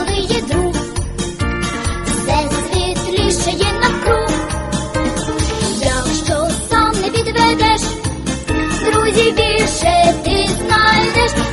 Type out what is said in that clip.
коли є друг, все світлішає навкруг, якщо сам не підведеш, друзів більше ти знайдеш.